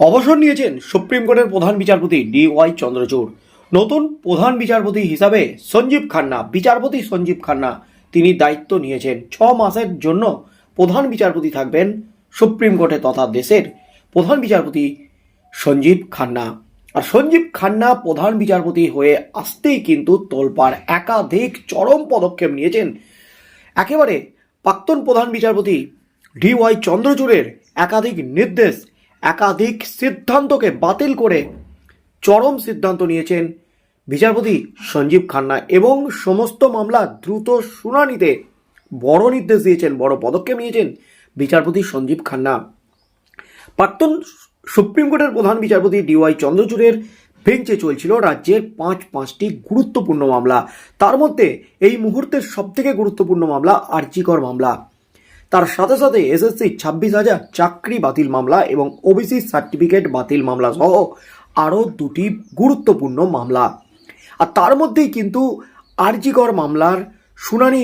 অবসর নিয়েছেন সুপ্রিম কোর্টের প্রধান বিচারপতি ডি ওয়াই চন্দ্রচূড়। নতুন প্রধান বিচারপতি হিসাবে সঞ্জীব খান্না, বিচারপতি সঞ্জীব খান্না তিনি দায়িত্ব নিয়েছেন। ছ মাসের জন্য প্রধান বিচারপতি থাকবেন সুপ্রিম কোর্টে তথা দেশের প্রধান বিচারপতি সঞ্জীব খান্না। আর সঞ্জীব খান্না প্রধান বিচারপতি হয়ে আসতেই কিন্তু তোলপাড় একাধিক চরম পদক্ষেপ নিয়েছেন। একেবারে প্রাক্তন প্রধান বিচারপতি ডি ওয়াই চন্দ্রচূড়ের একাধিক নির্দেশ একাধিক সিদ্ধান্তকে বাতিল করে চরম সিদ্ধান্ত নিয়েছেন বিচারপতি সঞ্জীব খান্না এবং সমস্ত মামলা দ্রুত শুনানিতে বড় নির্দেশ দিয়েছেন, বড় পদক্ষেপ নিয়েছেন বিচারপতি সঞ্জীব খান্না। প্রাক্তন সুপ্রিম কোর্টের প্রধান বিচারপতি ডিওয়াই চন্দ্রচূড়ের বেঞ্চে চলছিল রাজ্যের পাঁচ পাঁচটি গুরুত্বপূর্ণ মামলা। তার মধ্যে এই মুহূর্তের সবথেকে গুরুত্বপূর্ণ মামলা আর্জিকর মামলা। তার সাথে সাথে এসএসসি ছাব্বিশ হাজার চাকরি বাতিল মামলা এবং ওবিসি সার্টিফিকেট বাতিল মামলা সহ আরও দুটি গুরুত্বপূর্ণ মামলা। আর তার মধ্যেই কিন্তু আরজিকর মামলার শুনানি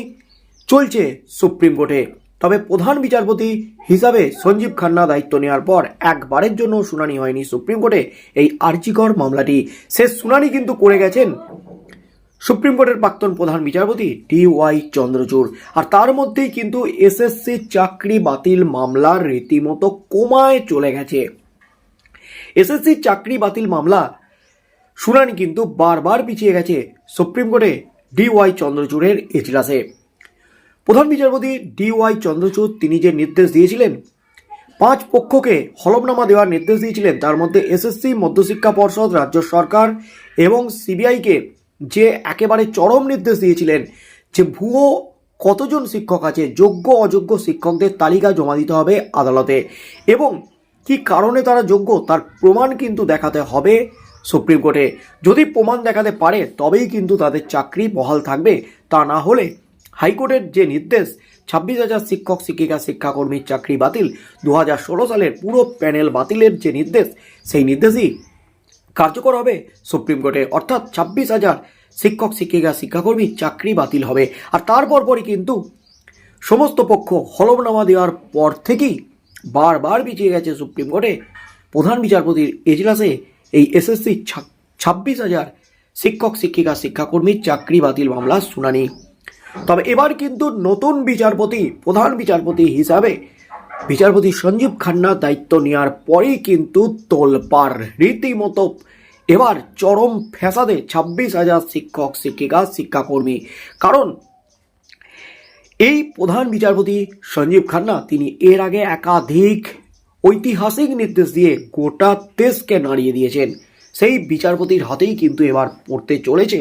চলছে সুপ্রিম কোর্টে। তবে প্রধান বিচারপতি হিসাবে সঞ্জীব খান্না দায়িত্ব নেওয়ার পর একবারের জন্য শুনানি হয়নি সুপ্রিম কোর্টে এই আর্জিকর মামলাটি। শেষ শুনানি কিন্তু করে গেছেন সুপ্রিম কোর্টের প্রাক্তন প্রধান বিচারপতি ডি ওয়াই চন্দ্রচূড়। আর তার মধ্যেই কিন্তু এসএসসি চাকরি বাতিল মামলার রীতিমতো কোমায় চলে গেছে। এসএসসি চাকরি বাতিল মামলা শুনানি কিন্তু বারবার পিছিয়ে গেছে সুপ্রিম কোর্টে ডি ওয়াই চন্দ্রচূড়ের এজলাসে প্রধান বিচারপতি ডি ওয়াই চন্দ্রচূড় তিনি যে নির্দেশ দিয়েছিলেন, পাঁচ পক্ষকে হলফনামা দেওয়ার নির্দেশ দিয়েছিলেন, তার মধ্যে এসএসসি মধ্যশিক্ষা পর্ষদ, রাজ্য সরকার এবং সিবিআইকে যে একেবারে চরম নির্দেশ দিয়েছিলেন যে ভুয়ো কতজন শিক্ষক আছে, যোগ্য, অযোগ্য শিক্ষকদের তালিকা জমা দিতে হবে আদালতে। এবং কি কারণে তারা যোগ্য, তার প্রমাণ কিন্তু দেখাতে হবে সুপ্রিম কোর্টে। যদি প্রমাণ দেখাতে পারে, তবেই কিন্তু তাদের চাকরি বহাল থাকবে। তা না হলে হাইকোর্টের যে নির্দেশ, ছাব্বিশ হাজার শিক্ষক, শিক্ষিকা, শিক্ষাকর্মীর চাকরি বাতিল। দু হাজার ষোলো সালের পুরো প্যানেল বাতিলের যে নির্দেশ, সেই নির্দেশই কার্যকর হবে। সুপ্রিম কোর্টে অর্থাৎ ছাব্বিশ হাজার শিক্ষক, শিক্ষিকা, শিক্ষাকর্মী চাকরি বাতিল হবে। আর তারপর পরই কিন্তু সমস্ত পক্ষ হলফনামা দেওয়ার পর থেকেই বারবার পিছিয়ে গেছে সুপ্রিম কোর্টে। প্রধান বিচারপতির এজলাসে এই এসএসসি ছাব্বিশ হাজার শিক্ষক, শিক্ষিকা শিক্ষাকর্মীর চাকরি বাতিল মামলার শুনানি। তবে এবার কিন্তু নতুন বিচারপতি, প্রধান বিচারপতি হিসাবে বিচারপতি সঞ্জীব খান্না দায়িত্ব নেওয়ার পরেই কিন্তু তোলপাড়। রীতিমতো এবার চরম ফ্যাসাদে ছাব্বিশ হাজার শিক্ষক, শিক্ষিকা, শিক্ষাকর্মী। কারণ এই প্রধান বিচারপতি সঞ্জীব খান্না, তিনি এর আগে একাধিক ঐতিহাসিক নির্দেশ দিয়ে গোটা দেশকে নাড়িয়ে দিয়েছেন। সেই বিচারপতির হাতেই কিন্তু এবার পড়তে চলেছে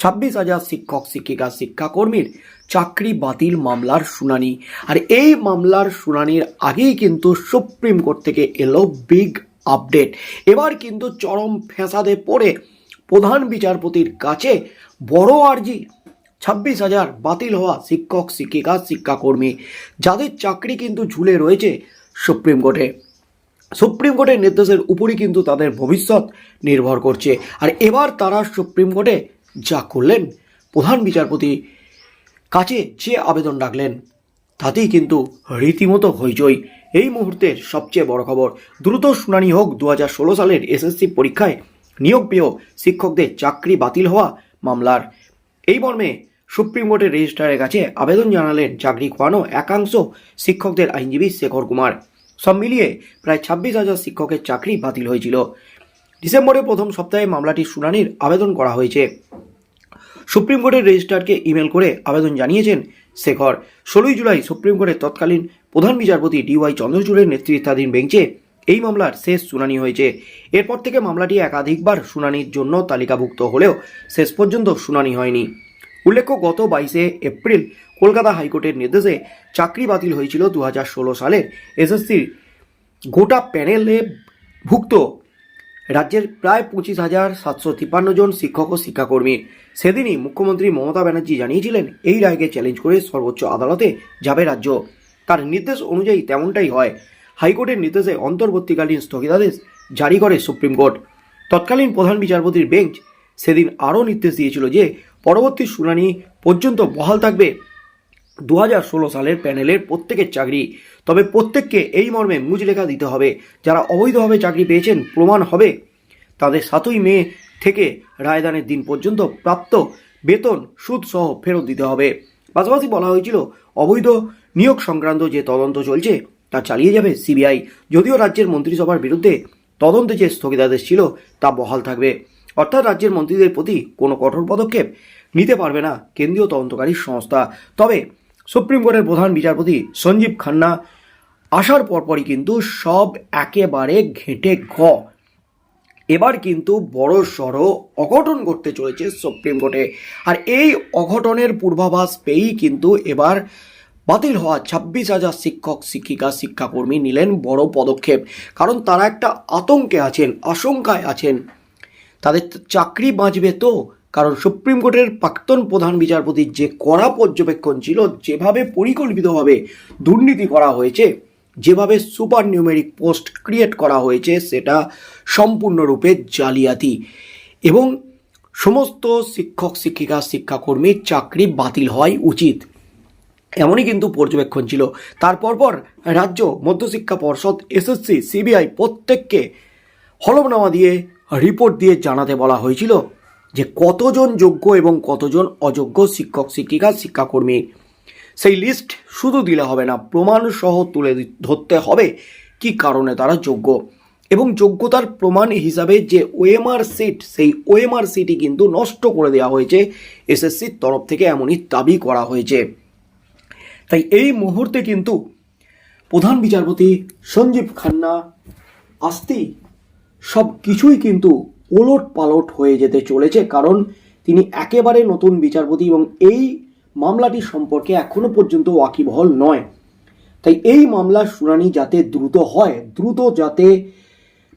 ছাব্বিশ হাজার শিক্ষক, শিক্ষিকা, শিক্ষাকর্মীর চাকরি বাতিল মামলার শুনানি। আর এই মামলার শুনানির আগেই কিন্তু সুপ্রিম কোর্ট থেকে এলো বিগ আপডেট। এবার কিন্তু চরম ফ্যাসাদে পড়ে প্রধান বিচারপতির কাছে বড় আর্জি। ছাব্বিশ হাজার বাতিল হওয়া শিক্ষক, শিক্ষিকা, শিক্ষাকর্মী, যাদের চাকরি কিন্তু ঝুলে রয়েছে সুপ্রিম কোর্টে। সুপ্রিম কোর্টের নির্দেশের উপরই কিন্তু তাদের ভবিষ্যৎ নির্ভর করছে। আর এবার তারা সুপ্রিম কোর্টে যা করলেন প্রধান বিচারপতি কাছে যে আবেদন ডাকলেন তাতেই কিন্তু রীতিমতো হইচই। এই মুহূর্তের সবচেয়ে বড় খবর, দ্রুত শুনানি হোক দু সালের এসএসসি পরীক্ষায় নিয়োগ পেয়েও শিক্ষকদের চাকরি বাতিল হওয়া মামলার। এই মর্মে সুপ্রিম কোর্টের রেজিস্ট্রারের কাছে আবেদন জানালেন চাকরি খোয়ানো একাংশ শিক্ষকদের আইনজীবী শেখর কুমার। সব মিলিয়ে প্রায় ছাব্বিশ হাজার শিক্ষকের চাকরি বাতিল হয়েছিল। ডিসেম্বরের প্রথম সপ্তাহে মামলাটির শুনানির আবেদন করা হয়েছে। সুপ্রিম কোর্টের রেজিস্ট্রারকে ইমেল করে আবেদন জানিয়েছেন শেখর। ষোলোই জুলাই সুপ্রিম কোর্টের তৎকালীন প্রধান বিচারপতি ডিওয়াই চন্দ্রচূড়ের নেতৃত্বাধীন বেঞ্চে এই মামলার শেষ শুনানি হয়েছে। এরপর থেকে মামলাটি একাধিকবার শুনানির জন্য তালিকাভুক্ত হলেও শেষ পর্যন্ত শুনানি হয়নি। উল্লেখ্য, গত বাইশে এপ্রিল কলকাতা হাইকোর্টের নির্দেশে চাকরি বাতিল হয়েছিল দু হাজার ষোলো সালের এসএসসির গোটা প্যানেলে ভুক্ত রাজ্যের প্রায় পঁচিশ হাজার সাতশো তিপ্পান্ন জন শিক্ষক ও শিক্ষাকর্মী। সেদিনই মুখ্যমন্ত্রী মমতা ব্যানার্জি জানিয়েছিলেন, এই রায়কে চ্যালেঞ্জ করে সর্বোচ্চ আদালতে যাবে রাজ্য। তার নির্দেশ অনুযায়ী তেমনটাই হয়। হাইকোর্টের নির্দেশে অন্তর্বর্তীকালীন স্থগিতাদেশ জারি করে সুপ্রিম কোর্ট। তৎকালীন প্রধান বিচারপতির বেঞ্চ সেদিন আরও নির্দেশ দিয়েছিল যে, পরবর্তী শুনানি পর্যন্ত বহাল থাকবে। দু হাজার ষোলো সালের প্যানেলের প্রত্যেকের চাকরি। তবে প্রত্যেককে এই মর্মে মুচলেখা দিতে হবে, যারা অবৈধভাবে চাকরি পেয়েছেন প্রমাণ হবে। তাদের সাতই মে থেকে রায়দানের দিন পর্যন্ত প্রাপ্ত বেতন, সুদ সহ ফেরত দিতে হবে। পাশাপাশি বলা হয়েছিল, অবৈধ নিয়োগ সংক্রান্ত যে তদন্ত চলছে, তা চালিয়ে যাবে সিবিআই। যদিও রাজ্যের মন্ত্রিসভার বিরুদ্ধে তদন্তে যে স্থগিতাদেশ ছিল, তা বহাল থাকবে। অর্থাৎ রাজ্যের মন্ত্রীদের প্রতি কোনো কঠোর পদক্ষেপ নিতে পারবে না কেন্দ্রীয় তদন্তকারী সংস্থা। তবে সুপ্রিম কোর্টের প্রধান বিচারপতি সঞ্জীব খান্না আসার পরপরই কিন্তু সব একেবারে ঘেঁটে ঘ। এবার কিন্তু বড় সড়ো অঘটন ঘটতে চলেছে সুপ্রিম কোর্টে। আর এই অঘটনের পূর্বাভাস পেয়েই কিন্তু এবার বাতিল হওয়া ছাব্বিশ হাজার শিক্ষক, শিক্ষিকা, শিক্ষাকর্মী নিলেন বড় পদক্ষেপ। কারণ তারা একটা আতঙ্কে আছেন, আশঙ্কায় আছেন। তাদের চাকরি বাঁচবে তো। কারণ সুপ্রিম কোর্টের প্রাক্তন প্রধান বিচারপতির যে কড়া পর্যবেক্ষণ ছিল, যেভাবে পরিকল্পিতভাবে দুর্নীতি করা হয়েছে, যেভাবে সুপার নিউমেরিক পোস্ট ক্রিয়েট করা হয়েছে, সেটা সম্পূর্ণরূপে জালিয়াতি। এবং সমস্ত শিক্ষক, শিক্ষিকা শিক্ষাকর্মীর চাকরি বাতিল হওয়াই উচিত। এমনই কিন্তু পর্যবেক্ষণ ছিল। তারপর পর রাজ্য মধ্যশিক্ষা পর্ষদ, এসএসসি, সিবিআই প্রত্যেককে হলফনামা দিয়ে রিপোর্ট দিয়ে জানাতে বলা হয়েছিল। যে কতজন যোগ্য এবং কতজন অযোগ্য শিক্ষক, শিক্ষিকা, শিক্ষাকর্মী, সেই লিস্ট শুধু দিলে হবে না প্রমাণ সহ তুলে ধরতে হবে কি কারণে তারা যোগ্য। এবং যোগ্যতার প্রমাণ হিসাবে যে ওএমআর সিট সেই ওএমআর সিটই কিন্তু নষ্ট করে দেওয়া হয়েছে। এসএসসির তরফ থেকে এমনই দাবি করা হয়েছে। তাই এই মুহূর্তে কিন্তু প্রধান বিচারপতি সঞ্জীব খান্না আসতেই সব কিছুই কিন্তু ওলট পালট হয়ে যেতে চলেছে, কারণ তিনি একেবারে নতুন বিচারপতি এবং এই মামলাটি সম্পর্কে এখনও পর্যন্ত ওয়াকিবহল নয়। তাই এই মামলার শুনানি যাতে দ্রুত হয়, দ্রুত যাতে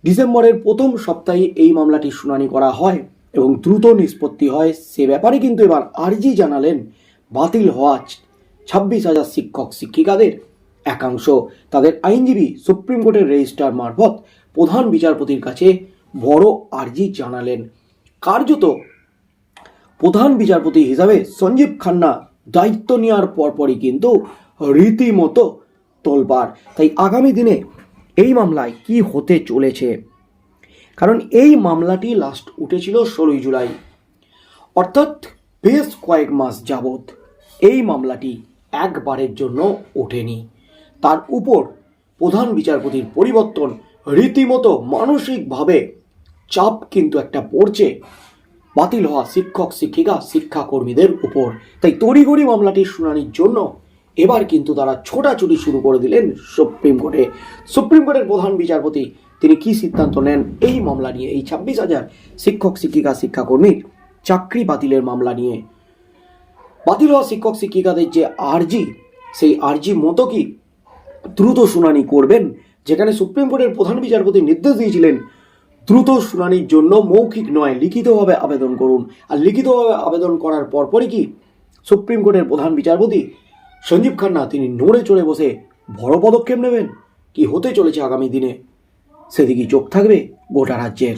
ডিসেম্বরের প্রথম সপ্তাহে এই মামলাটি শুনানি করা হয় এবং দ্রুত নিষ্পত্তি হয়, সে ব্যাপারে কিন্তু এবার আর্জি জানালেন বাতিল হওয়া ছাব্বিশ হাজার শিক্ষক শিক্ষিকাদের একাংশ। তাদের আইনজীবী সুপ্রিম কোর্টের রেজিস্ট্রার মারফত প্রধান বিচারপতির কাছে বড় আর্জি জানালেন। কার্যত প্রধান বিচারপতি হিসাবে সঞ্জীব খান্না দায়িত্ব নেওয়ার পরপরই কিন্তু রীতিমতো তোলপাড় তাই আগামী দিনে এই মামলায় কি হতে চলেছে? কারণ এই মামলাটি লাস্ট উঠেছিল ষোলোই জুলাই। অর্থাৎ বেশ কয়েক মাস যাবৎ এই মামলাটি একবারের জন্য ওঠেনি। তার উপর প্রধান বিচারপতির পরিবর্তন রীতিমতো মানসিকভাবে চাপ কিন্তু একটা পড়ছে। বাতিল হওয়া শিক্ষক, শিক্ষিকা, শিক্ষাকর্মীদের উপর। তাই তড়িঘড়ি মামলাটির শুনানির জন্য এবার কিন্তু তারা ছোটাছুটি শুরু করে দিলেন সুপ্রিম কোর্টে। সুপ্রিম কোর্টের প্রধান বিচারপতি, তিনি কি সিদ্ধান্ত নেন? এই মামলা নিয়ে এই ছাব্বিশ হাজার শিক্ষক, শিক্ষিকা, শিক্ষাকর্মীর চাকরি বাতিলের মামলা নিয়ে। বাতিল হওয়া শিক্ষক, শিক্ষিকাদের যে আর্জি, সেই আর্জি মতো কি দ্রুত শুনানি করবেন? যেখানে সুপ্রিম কোর্টের প্রধান বিচারপতি নির্দেশ দিয়েছিলেন দ্রুত শুনানির জন্য মৌখিক নয়, লিখিতভাবে আবেদন করুন। আর লিখিতভাবে আবেদন করার পরপরই কি সুপ্রিম কোর্টের প্রধান বিচারপতি সঞ্জীব খান্না, তিনি নড়ে চড়ে বসে বড় পদক্ষেপ নেবেন? কি হতে চলেছে আগামী দিনে? সেদিকে চোখ থাকবে গোটা রাজ্যের।